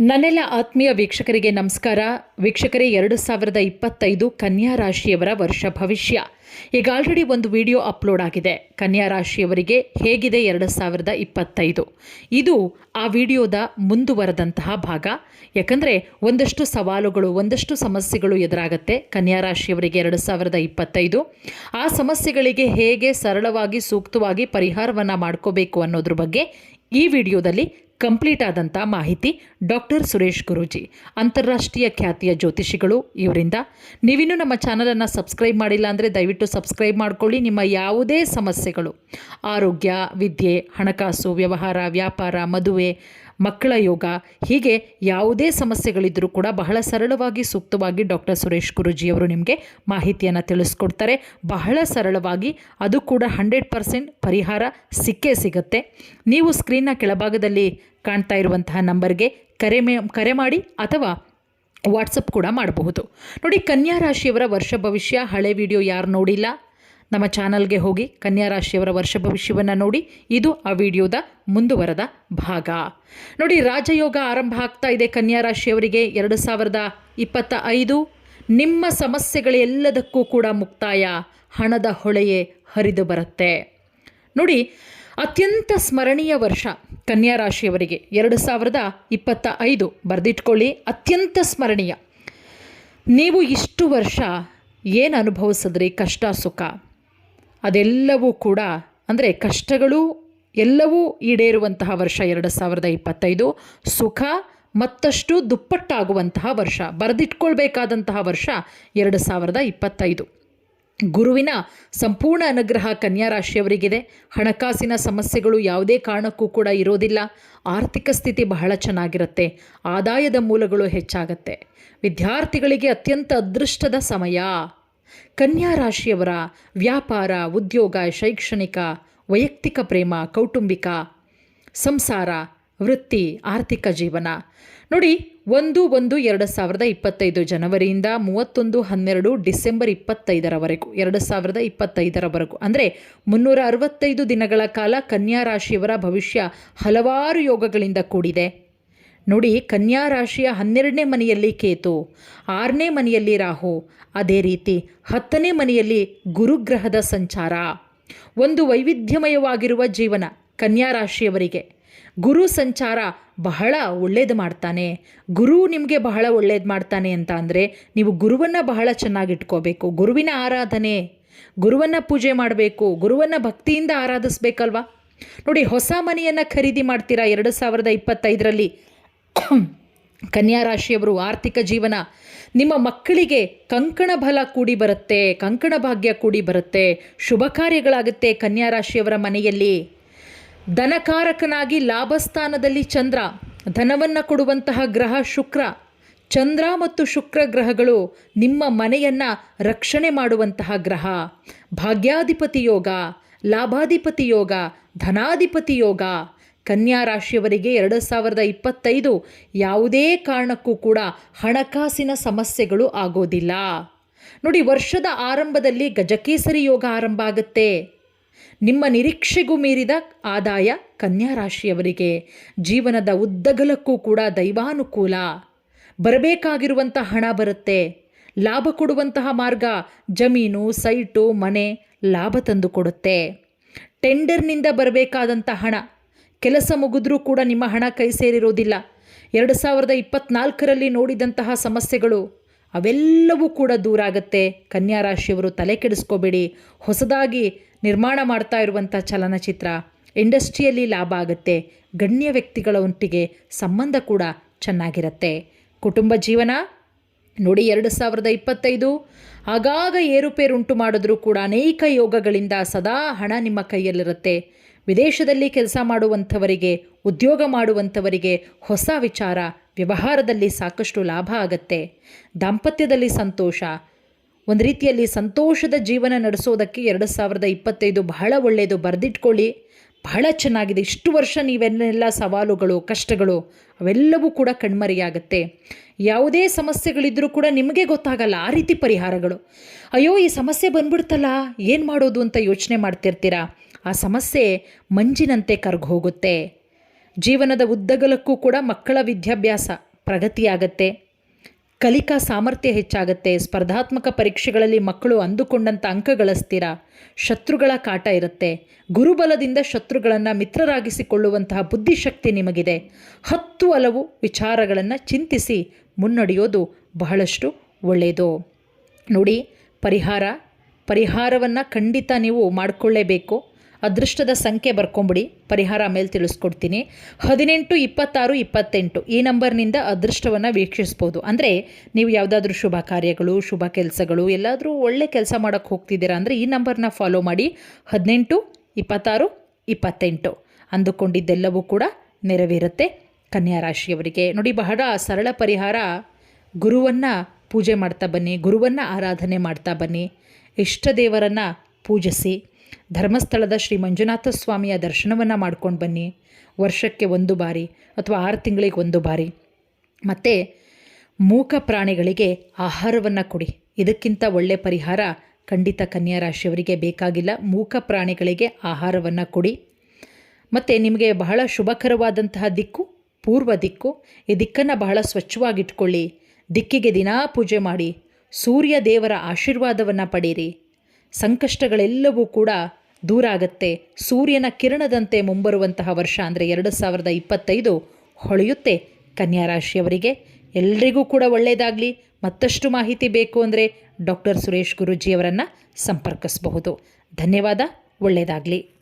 ನನ್ನೆಲ್ಲ ಆತ್ಮೀಯ ವೀಕ್ಷಕರಿಗೆ ನಮಸ್ಕಾರ. ವೀಕ್ಷಕರೇ, ಎರಡು ಸಾವಿರದ ಇಪ್ಪತ್ತೈದು ಕನ್ಯಾ ರಾಶಿಯವರ ವರ್ಷ ಭವಿಷ್ಯ. ಈಗ ಆಲ್ರೆಡಿ ಒಂದು ವಿಡಿಯೋ ಅಪ್ಲೋಡ್ ಆಗಿದೆ. ಕನ್ಯಾ ರಾಶಿಯವರಿಗೆ ಹೇಗಿದೆ ಎರಡು ಸಾವಿರದ ಇಪ್ಪತ್ತೈದು? ಇದು ಆ ವಿಡಿಯೋದ ಮುಂದುವರೆದಂತಹ ಭಾಗ. ಯಾಕಂದರೆ ಒಂದಷ್ಟು ಸವಾಲುಗಳು, ಒಂದಷ್ಟು ಸಮಸ್ಯೆಗಳು ಎದುರಾಗತ್ತೆ ಕನ್ಯಾ ರಾಶಿಯವರಿಗೆ ಎರಡು ಸಾವಿರದ ಇಪ್ಪತ್ತೈದು. ಆ ಸಮಸ್ಯೆಗಳಿಗೆ ಹೇಗೆ ಸರಳವಾಗಿ, ಸೂಕ್ತವಾಗಿ ಪರಿಹಾರವನ್ನು ಮಾಡ್ಕೋಬೇಕು ಅನ್ನೋದ್ರ ಬಗ್ಗೆ ಈ ವಿಡಿಯೋದಲ್ಲಿ ಕಂಪ್ಲೀಟ್ ಆದಂಥ ಮಾಹಿತಿ ಡಾಕ್ಟರ್ ಸುರೇಶ್ ಗುರೂಜಿ. ಅಂತಾರಾಷ್ಟ್ರೀಯ ಖ್ಯಾತಿಯ ಜ್ಯೋತಿಷಿಗಳು ಇವರಿಂದ. ನೀವಿನ್ನೂ ನಮ್ಮ ಚಾನಲನ್ನು ಸಬ್ಸ್ಕ್ರೈಬ್ ಮಾಡಿಲ್ಲ ಅಂದರೆ ದಯವಿಟ್ಟು ಸಬ್ಸ್ಕ್ರೈಬ್ ಮಾಡ್ಕೊಳ್ಳಿ. ನಿಮ್ಮ ಯಾವುದೇ ಸಮಸ್ಯೆಗಳು, ಆರೋಗ್ಯ, ವಿದ್ಯೆ, ಹಣಕಾಸು, ವ್ಯವಹಾರ, ವ್ಯಾಪಾರ, ಮದುವೆ ಮಕ್ಕಳ ಯೋಗ. ಹೀಗೆ ಯಾವುದೇ ಸಮಸ್ಯೆಗಳಿದ್ದರೂ ಕೂಡ ಬಹಳ ಸರಳವಾಗಿ, ಸೂಕ್ತವಾಗಿ ಡಾಕ್ಟರ್ ಸುರೇಶ್ ಗುರುಜಿಯವರು ನಿಮಗೆ ಮಾಹಿತಿಯನ್ನು ತಿಳಿಸ್ಕೊಡ್ತಾರೆ. ಬಹಳ ಸರಳವಾಗಿ ಅದು ಕೂಡ ಹಂಡ್ರೆಡ್ ಪರ್ಸೆಂಟ್ ಪರಿಹಾರ ಸಿಕ್ಕೇ ಸಿಗುತ್ತೆ. ನೀವು ಸ್ಕ್ರೀನ್ನ ಕೆಳಭಾಗದಲ್ಲಿ ಕಾಣ್ತಾ ಇರುವಂತಹ ನಂಬರ್ಗೆ ಕರೆ ಮೇ, ಕರೆ ಮಾಡಿ ಅಥವಾ ವಾಟ್ಸಪ್ ಕೂಡ ಮಾಡಬಹುದು. ನೋಡಿ, ಕನ್ಯಾ ರಾಶಿಯವರ ವರ್ಷ ಭವಿಷ್ಯ ಹಳೆ ವಿಡಿಯೋ ಯಾರು ನೋಡಿಲ್ಲ? ನಮ್ಮ ಚಾನಲ್ಗೆ ಹೋಗಿ ಕನ್ಯಾ ರಾಶಿಯವರ ವರ್ಷ ಭವಿಷ್ಯವನ್ನು ನೋಡಿ. ಇದು ಆ ವಿಡಿಯೋದ ಮುಂದುವರೆದ ಭಾಗ. ನೋಡಿ, ರಾಜಯೋಗ ಆರಂಭ ಆಗ್ತಾ ಇದೆ ಕನ್ಯಾ ರಾಶಿಯವರಿಗೆ. ಎರಡು ಸಾವಿರದ ಇಪ್ಪತ್ತ ಐದು ನಿಮ್ಮ ಸಮಸ್ಯೆಗಳೆಲ್ಲದಕ್ಕೂ ಕೂಡ ಮುಕ್ತಾಯ. ಹಣದ ಹೊಳೆಯೇ ಹರಿದು ಬರುತ್ತೆ. ನೋಡಿ, ಅತ್ಯಂತ ಸ್ಮರಣೀಯ ವರ್ಷ ಕನ್ಯಾ ರಾಶಿಯವರಿಗೆ. ಎರಡು ಸಾವಿರದ ಇಪ್ಪತ್ತ ಐದು ಬರೆದಿಟ್ಕೊಳ್ಳಿ. ಅತ್ಯಂತ ಸ್ಮರಣೀಯ. ನೀವು ಇಷ್ಟು ವರ್ಷ ಏನು ಅನುಭವಿಸಿದ್ರಿ? ಕಷ್ಟ, ಸುಖ? ಅದೆಲ್ಲವೂ ಕೂಡ, ಅಂದರೆ ಕಷ್ಟಗಳು ಎಲ್ಲವೂ ಈಡೇರುವಂತಹ ವರ್ಷ ಎರಡು ಸಾವಿರದ ಇಪ್ಪತ್ತೈದು. ಸುಖ ಮತ್ತಷ್ಟು ದುಪ್ಪಟ್ಟಾಗುವಂತಹ ವರ್ಷ, ಬರೆದಿಟ್ಕೊಳ್ಬೇಕಾದಂತಹ ವರ್ಷ ಎರಡು ಸಾವಿರದ ಇಪ್ಪತ್ತೈದು. ಗುರುವಿನ ಸಂಪೂರ್ಣ ಅನುಗ್ರಹ ಕನ್ಯಾ ರಾಶಿಯವರಿಗಿದೆ ಹಣಕಾಸಿನ ಸಮಸ್ಯೆಗಳು ಯಾವುದೇ ಕಾರಣಕ್ಕೂ ಕೂಡ ಇರೋದಿಲ್ಲ. ಆರ್ಥಿಕ ಸ್ಥಿತಿ ಬಹಳ ಚೆನ್ನಾಗಿರುತ್ತೆ. ಆದಾಯದ ಮೂಲಗಳು ಹೆಚ್ಚಾಗತ್ತೆ. ವಿದ್ಯಾರ್ಥಿಗಳಿಗೆ ಅತ್ಯಂತ ಅದೃಷ್ಟದ ಸಮಯ. ಕನ್ಯಾ ರಾಶಿಯವರ ವ್ಯಾಪಾರ, ಉದ್ಯೋಗ, ಶೈಕ್ಷಣಿಕ, ವೈಯಕ್ತಿಕ ಪ್ರೇಮ, ಕೌಟುಂಬಿಕ, ಸಂಸಾರ, ವೃತ್ತಿ, ಆರ್ಥಿಕ ಜೀವನ. ನೋಡಿ, ಒಂದು ಒಂದು ಎರಡು ಸಾವಿರದ ಇಪ್ಪತ್ತೈದು ಜನವರಿಯಿಂದ ಮೂವತ್ತೊಂದು ಹನ್ನೆರಡು ಡಿಸೆಂಬರ್ ಇಪ್ಪತ್ತೈದರವರೆಗೂ, ಎರಡು ಸಾವಿರದ ಇಪ್ಪತ್ತೈದರವರೆಗೂ. ಅಂದರೆ ಮುನ್ನೂರ ಅರವತ್ತೈದು ದಿನಗಳ ಕಾಲ ಕನ್ಯಾ ರಾಶಿಯವರ ಭವಿಷ್ಯ ಹಲವಾರು ಯೋಗಗಳಿಂದ ಕೂಡಿದೆ. ನೋಡಿ, ಕನ್ಯಾ ರಾಶಿಯ ಹನ್ನೆರಡನೇ ಮನೆಯಲ್ಲಿ ಕೇತು, ಆರನೇ ಮನೆಯಲ್ಲಿ ರಾಹು, ಅದೇ ರೀತಿ ಹತ್ತನೇ ಮನೆಯಲ್ಲಿ ಗುರುಗ್ರಹದ ಸಂಚಾರ. ಒಂದು ವೈವಿಧ್ಯಮಯವಾಗಿರುವ ಜೀವನ ಕನ್ಯಾ ರಾಶಿಯವರಿಗೆ. ಗುರು ಸಂಚಾರ ಬಹಳ ಒಳ್ಳೇದು ಮಾಡ್ತಾನೆ. ಗುರು ನಿಮಗೆ ಬಹಳ ಒಳ್ಳೇದು ಮಾಡ್ತಾನೆ ಅಂತ ಅಂದರೆ ನೀವು ಗುರುವನ್ನು ಬಹಳ ಚೆನ್ನಾಗಿಟ್ಕೋಬೇಕು ಗುರುವಿನ ಆರಾಧನೆ, ಗುರುವನ್ನು ಪೂಜೆ ಮಾಡಬೇಕು, ಗುರುವನ್ನು ಭಕ್ತಿಯಿಂದ ಆರಾಧಿಸ್ಬೇಕಲ್ವಾ? ನೋಡಿ, ಹೊಸ ಮನೆಯನ್ನು ಖರೀದಿ ಮಾಡ್ತೀರಾ? ಎರಡು ಸಾವಿರದ ಇಪ್ಪತ್ತೈದರಲ್ಲಿ ಕನ್ಯಾ ರಾಶಿಯವರು ಆರ್ಥಿಕ ಜೀವನ, ನಿಮ್ಮ ಮಕ್ಕಳಿಗೆ ಕಂಕಣ ಬಲ ಕೂಡಿ ಬರುತ್ತೆ, ಕಂಕಣ ಭಾಗ್ಯ ಕೂಡಿ ಬರುತ್ತೆ. ಶುಭ ಕಾರ್ಯಗಳಾಗುತ್ತೆ ಕನ್ಯಾ ರಾಶಿಯವರ ಮನೆಯಲ್ಲಿ. ಧನಕಾರಕನಾಗಿ ಲಾಭಸ್ಥಾನದಲ್ಲಿ ಚಂದ್ರ, ಧನವನ್ನು ಕೊಡುವಂತಹ ಗ್ರಹ ಶುಕ್ರ. ಚಂದ್ರ ಮತ್ತು ಶುಕ್ರ ಗ್ರಹಗಳು ನಿಮ್ಮ ಮನೆಯನ್ನು ರಕ್ಷಣೆ ಮಾಡುವಂತಹ ಗ್ರಹ. ಭಾಗ್ಯಾಧಿಪತಿ ಯೋಗ, ಲಾಭಾಧಿಪತಿ ಯೋಗ, ಧನಾಧಿಪತಿ ಯೋಗ ಕನ್ಯಾ ರಾಶಿಯವರಿಗೆ ಎರಡು ಸಾವಿರದ ಇಪ್ಪತ್ತೈದು ಯಾವುದೇ ಕಾರಣಕ್ಕೂ ಕೂಡ ಹಣಕಾಸಿನ ಸಮಸ್ಯೆಗಳು ಆಗೋದಿಲ್ಲ. ನೋಡಿ, ವರ್ಷದ ಆರಂಭದಲ್ಲಿ ಗಜಕೇಸರಿ ಯೋಗ ಆರಂಭ ಆಗುತ್ತೆ. ನಿಮ್ಮ ನಿರೀಕ್ಷೆಗೂ ಮೀರಿದ ಆದಾಯ ಕನ್ಯಾ ರಾಶಿಯವರಿಗೆ ಜೀವನದ ಉದ್ದಗಲಕ್ಕೂ ಕೂಡ ದೈವಾನುಕೂಲ. ಬರಬೇಕಾಗಿರುವಂಥ ಹಣ ಬರುತ್ತೆ. ಲಾಭ ಕೊಡುವಂತಹ ಮಾರ್ಗ ಜಮೀನು, ಸೈಟು, ಮನೆ ಲಾಭ ತಂದು ಕೊಡುತ್ತೆ ಟೆಂಡರ್ನಿಂದ ಬರಬೇಕಾದಂಥ ಹಣ ಕೆಲಸ ಮುಗಿದ್ರೂ ಕೂಡ ನಿಮ್ಮ ಹಣ ಕೈ ಸೇರಿರೋದಿಲ್ಲ. ಎರಡು ಸಾವಿರದ ಇಪ್ಪತ್ನಾಲ್ಕರಲ್ಲಿ ನೋಡಿದಂತಹ ಸಮಸ್ಯೆಗಳು, ಅವೆಲ್ಲವೂ ಕೂಡ ದೂರ ಆಗುತ್ತೆ. ಕನ್ಯಾ ರಾಶಿಯವರು ತಲೆ ಕೆಡಿಸ್ಕೋಬೇಡಿ. ಹೊಸದಾಗಿ ನಿರ್ಮಾಣ ಮಾಡ್ತಾ ಇರುವಂಥ ಚಲನಚಿತ್ರ ಇಂಡಸ್ಟ್ರಿಯಲ್ಲಿ ಲಾಭ ಆಗುತ್ತೆ. ಗಣ್ಯ ವ್ಯಕ್ತಿಗಳ ಒಟ್ಟಿಗೆ ಸಂಬಂಧ ಕೂಡ ಚೆನ್ನಾಗಿರುತ್ತೆ. ಕುಟುಂಬ ಜೀವನ ನೋಡಿ ಎರಡು ಸಾವಿರದ ಇಪ್ಪತ್ತೈದು, ಆಗಾಗ ಏರುಪೇರುಂಟು ಮಾಡಿದ್ರೂ ಕೂಡ ಅನೇಕ ಯೋಗಗಳಿಂದ ಸದಾ ಹಣ ನಿಮ್ಮ ಕೈಯಲ್ಲಿರುತ್ತೆ. ವಿದೇಶದಲ್ಲಿ ಕೆಲಸ ಮಾಡುವಂಥವರಿಗೆ, ಉದ್ಯೋಗ ಮಾಡುವಂಥವರಿಗೆ ಹೊಸ ವಿಚಾರ, ವ್ಯವಹಾರದಲ್ಲಿ ಸಾಕಷ್ಟು ಲಾಭ ಆಗತ್ತೆ. ದಾಂಪತ್ಯದಲ್ಲಿ ಸಂತೋಷ. ಒಂದು ರೀತಿಯಲ್ಲಿ ಸಂತೋಷದ ಜೀವನ ನಡೆಸೋದಕ್ಕೆ ಎರಡು ಸಾವಿರದ ಇಪ್ಪತ್ತೈದು ಬಹಳ ಒಳ್ಳೆಯದು ಬರೆದಿಟ್ಕೊಳ್ಳಿ. ಬಹಳ ಚೆನ್ನಾಗಿದೆ. ಇಷ್ಟು ವರ್ಷ ನೀವೆನ್ನೆಲ್ಲ ಸವಾಲುಗಳು, ಕಷ್ಟಗಳು, ಅವೆಲ್ಲವೂ ಕೂಡ ಕಣ್ಮರೆಯಾಗುತ್ತೆ. ಯಾವುದೇ ಸಮಸ್ಯೆಗಳಿದ್ದರೂ ಕೂಡ ನಿಮಗೆ ಗೊತ್ತಾಗಲ್ಲ ಆ ರೀತಿ ಪರಿಹಾರಗಳು. ಅಯ್ಯೋ, ಈ ಸಮಸ್ಯೆ ಬಂದ್ಬಿಡ್ತಲ್ಲ, ಏನು ಮಾಡೋದು ಅಂತ ಯೋಚನೆ ಮಾಡ್ತಿರ್ತೀರಾ? ಆ ಸಮಸ್ಯೆ ಮಂಜಿನಂತೆ ಕರ್ಗೋಗುತ್ತೆ ಜೀವನದ ಉದ್ದಗಲಕ್ಕೂ ಕೂಡ ಮಕ್ಕಳ ವಿದ್ಯಾಭ್ಯಾಸ ಪ್ರಗತಿಯಾಗತ್ತೆ. ಕಲಿಕಾ ಸಾಮರ್ಥ್ಯ ಹೆಚ್ಚಾಗುತ್ತೆ. ಸ್ಪರ್ಧಾತ್ಮಕ ಪರೀಕ್ಷೆಗಳಲ್ಲಿ ಮಕ್ಕಳು ಅಂದುಕೊಂಡಂಥ ಅಂಕ ಗಳಿಸ್ತೀರ ಶತ್ರುಗಳ ಕಾಟ ಇರುತ್ತೆ. ಗುರುಬಲದಿಂದ ಶತ್ರುಗಳನ್ನು ಮಿತ್ರರಾಗಿಸಿಕೊಳ್ಳುವಂತಹ ಬುದ್ಧಿಶಕ್ತಿ ನಿಮಗಿದೆ. ಹತ್ತು ಹಲವು ವಿಚಾರಗಳನ್ನು ಚಿಂತಿಸಿ ಮುನ್ನಡೆಯೋದು ಬಹಳಷ್ಟು ಒಳ್ಳೆಯದು ನೋಡಿ, ಪರಿಹಾರ, ಪರಿಹಾರವನ್ನು ಖಂಡಿತ ನೀವು ಮಾಡಿಕೊಳ್ಳೇಬೇಕು. ಅದೃಷ್ಟದ ಸಂಖ್ಯೆ ಬರ್ಕೊಂಬಿಡಿ. ಪರಿಹಾರ ಮೇಲೆ ತಿಳಿಸ್ಕೊಡ್ತೀನಿ. ಹದಿನೆಂಟು, ಇಪ್ಪತ್ತಾರು, ಇಪ್ಪತ್ತೆಂಟು ಈ ನಂಬರ್ನಿಂದ ಅದೃಷ್ಟವನ್ನು ವೀಕ್ಷಿಸ್ಬೋದು. ಅಂದರೆ ನೀವು ಯಾವುದಾದ್ರೂ ಶುಭ ಕಾರ್ಯಗಳು, ಶುಭ ಕೆಲಸಗಳು, ಎಲ್ಲಾದರೂ ಒಳ್ಳೆ ಕೆಲಸ ಮಾಡೋಕ್ಕೆ ಹೋಗ್ತಿದ್ದೀರಾ ಅಂದರೆ ಈ ನಂಬರ್ನ ಫಾಲೋ ಮಾಡಿ. ಹದಿನೆಂಟು, ಇಪ್ಪತ್ತಾರು, ಇಪ್ಪತ್ತೆಂಟು ಅಂದುಕೊಂಡಿದ್ದೆಲ್ಲವೂ ಕೂಡ ನೆರವೇರುತ್ತೆ. ಕನ್ಯಾ ರಾಶಿಯವರಿಗೆ. ನೋಡಿ, ಬಹಳ ಸರಳ ಪರಿಹಾರ. ಗುರುವನ್ನು ಪೂಜೆ ಮಾಡ್ತಾ ಬನ್ನಿ, ಗುರುವನ್ನು ಆರಾಧನೆ ಮಾಡ್ತಾ ಬನ್ನಿ. ಇಷ್ಟ ದೇವರನ್ನು ಪೂಜಿಸಿ. ಧರ್ಮಸ್ಥಳದ ಶ್ರೀ ಮಂಜುನಾಥ ಸ್ವಾಮಿಯ ದರ್ಶನವನ್ನು ಮಾಡ್ಕೊಂಡು ಬನ್ನಿ. ವರ್ಷಕ್ಕೆ ಒಂದು ಬಾರಿ ಅಥವಾ ಆರು ತಿಂಗಳಿಗೆ ಒಂದು ಬಾರಿ. ಮತ್ತು ಮೂಕ ಪ್ರಾಣಿಗಳಿಗೆ ಆಹಾರವನ್ನು ಕೊಡಿ. ಇದಕ್ಕಿಂತ ಒಳ್ಳೆ ಪರಿಹಾರ ಖಂಡಿತ ಕನ್ಯಾ ರಾಶಿಯವರಿಗೆ ಬೇಕಾಗಿಲ್ಲ. ಮೂಕ ಪ್ರಾಣಿಗಳಿಗೆ ಆಹಾರವನ್ನು ಕೊಡಿ. ಮತ್ತು ನಿಮಗೆ ಬಹಳ ಶುಭಕರವಾದಂತಹ ದಿಕ್ಕು, ಪೂರ್ವ ದಿಕ್ಕು. ಈ ದಿಕ್ಕನ್ನು ಬಹಳ ಸ್ವಚ್ಛವಾಗಿಟ್ಕೊಳ್ಳಿ. ದಿಕ್ಕಿಗೆ ದಿನಾ ಪೂಜೆ ಮಾಡಿ. ಸೂರ್ಯ ದೇವರ ಆಶೀರ್ವಾದವನ್ನು ಪಡೀರಿ. ಸಂಕಷ್ಟಗಳೆಲ್ಲವೂ ಕೂಡ ದೂರ ಆಗತ್ತೆ ಸೂರ್ಯನ ಕಿರಣದಂತೆ ಮುಂಬರುವಂತಹ ವರ್ಷ ಅಂದರೆ ಎರಡು ಸಾವಿರದ ಇಪ್ಪತ್ತೈದು ಹೊಳೆಯುತ್ತೆ. ಕನ್ಯಾ ರಾಶಿಯವರಿಗೆ ಎಲ್ರಿಗೂ ಕೂಡ ಒಳ್ಳೆಯದಾಗಲಿ ಮತ್ತಷ್ಟು ಮಾಹಿತಿ ಬೇಕು ಅಂದರೆ ಡಾಕ್ಟರ್ ಸುರೇಶ್ ಗುರೂಜಿಯವರನ್ನು ಸಂಪರ್ಕಿಸಬಹುದು. ಧನ್ಯವಾದ ಒಳ್ಳೆಯದಾಗಲಿ